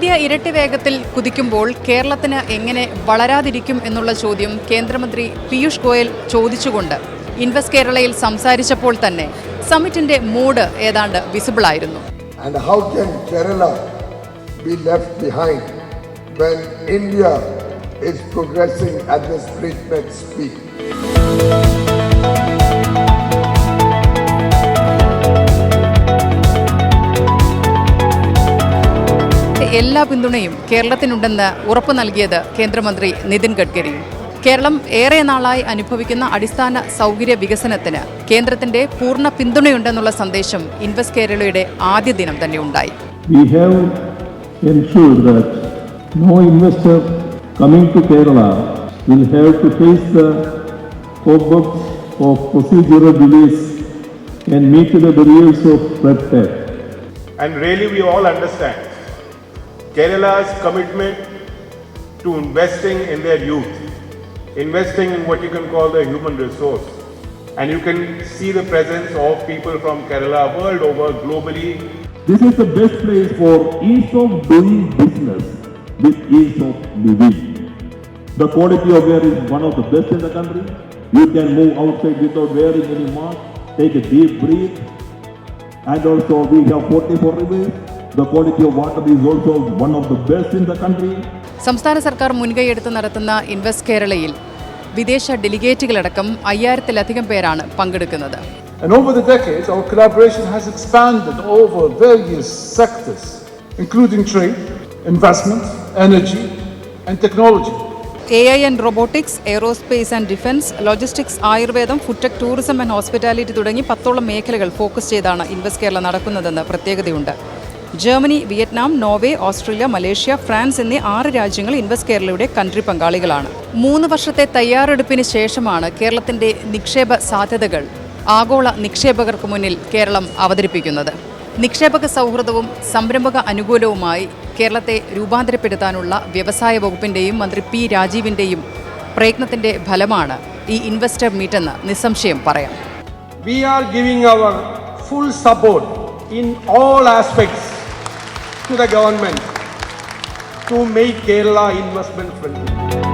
India ഇരട്ടി വേഗത്തിൽ കുതിക്കുമ്പോൾ കേരളത്തിന് എങ്ങനെ വളരാതിരിക്കും എന്നുള്ള ചോദ്യം കേന്ദ്രമന്ത്രി പീയൂഷ് ഗോയൽ ചോദിച്ചുകൊണ്ട് ഇൻവെസ്റ്റ് കേരളയിൽ സംസാരിച്ചപ്പോൾ തന്നെ സമ്മിറ്റിന്റെ മൂഡ് ഏതാണ്ട് വിസിബിൾ ആയിരുന്നു India is progressing at this breakneck speed? എല്ലാ പിന്തുണയും കേരളത്തിനുണ്ടെന്ന് ഉറപ്പു നൽകിയത് കേന്ദ്രമന്ത്രി നിതിൻ ഗഡ്കരി കേരളം ഏറെ നാളായി അനുഭവിക്കുന്ന അടിസ്ഥാന സൗകര്യ വികസനത്തിന് കേന്ദ്രത്തിന്റെ പൂർണ പിന്തുണയുണ്ടെന്നുള്ള സന്ദേശം ഇൻവെസ്റ്റ് കേരളയുടെ ആദ്യ ദിനം തന്നെ ഉണ്ടായി we have ensured that no investor coming to Kerala will have to face the cobwebs of procedural delays and meet the barriers of red tape. And really, we all understand Kerala's commitment to investing in their youth, investing in what you can call the human resource. And you can see the presence of people from Kerala world over globally. This is the best place for ease of doing business with ease of living. The quality of air is one of the best in the country. You can move outside without wearing any mask, take a deep breath. And also we have 44 rivers. The quality of water is also one of the best in the country. സംസ്ഥാന സർക്കാർ മുൻകൈയെടുത്ത് നടത്തുന്ന invest കേരളയിൽ വിദേശ ഡെലിഗേറ്റുകളടക്കം അയ്യായിരത്തിലധികം പേരാണ് പങ്കെടുക്കുന്നത് And over the decades, our collaboration has expanded over various sectors, including trade, investment, energy, and technology. A I and robotics aerospace and defence logistics ആയുർവേദം ഫുഡ്ടെക് ടൂറിസം ആൻഡ് ഹോസ്പിറ്റാലിറ്റി തുടങ്ങി പത്തോളം മേഖലകൾ ഫോക്കസ് ചെയ്താണ് ഇൻവെസ്റ്റ് കേരള നടക്കുന്നതെന്ന് പ്രത്യേകതയുണ്ട് Germany Vietnam Norway Australia Malaysia France എന്നീ ആറ് രാജ്യങ്ങൾ ഇൻവെസ്റ്റ് കേരളയുടെ കൺട്രി പങ്കാളികളാണ്. മൂന്ന് വർഷത്തെ തയ്യാറെടുപ്പിന് ശേഷമാണ് കേരളത്തിന്റെ നിക്ഷേപ സാധ്യതകൾ ആഗോള നിക്ഷേപകർക്ക് മുന്നിൽ കേരളം അവതരിപ്പിക്കുന്നത്. നിക്ഷേപക സൗഹൃദവും സംരംഭക അനുകൂലവുമായി കേരളത്തെ രൂപാന്തരപ്പെടുത്താനുള്ള വ്യവസായ വകുപ്പിന്റെയും മന്ത്രി പി രാജീവിന്റെയും പ്രയത്നത്തിന്റെ ഫലമാണ് ഈ ഇൻവെസ്റ്റർ മീറ്റ് എന്ന് നിസ്സംശയം പറയാം. We are giving our full support in all aspects to the government to make Kerala investment friendly.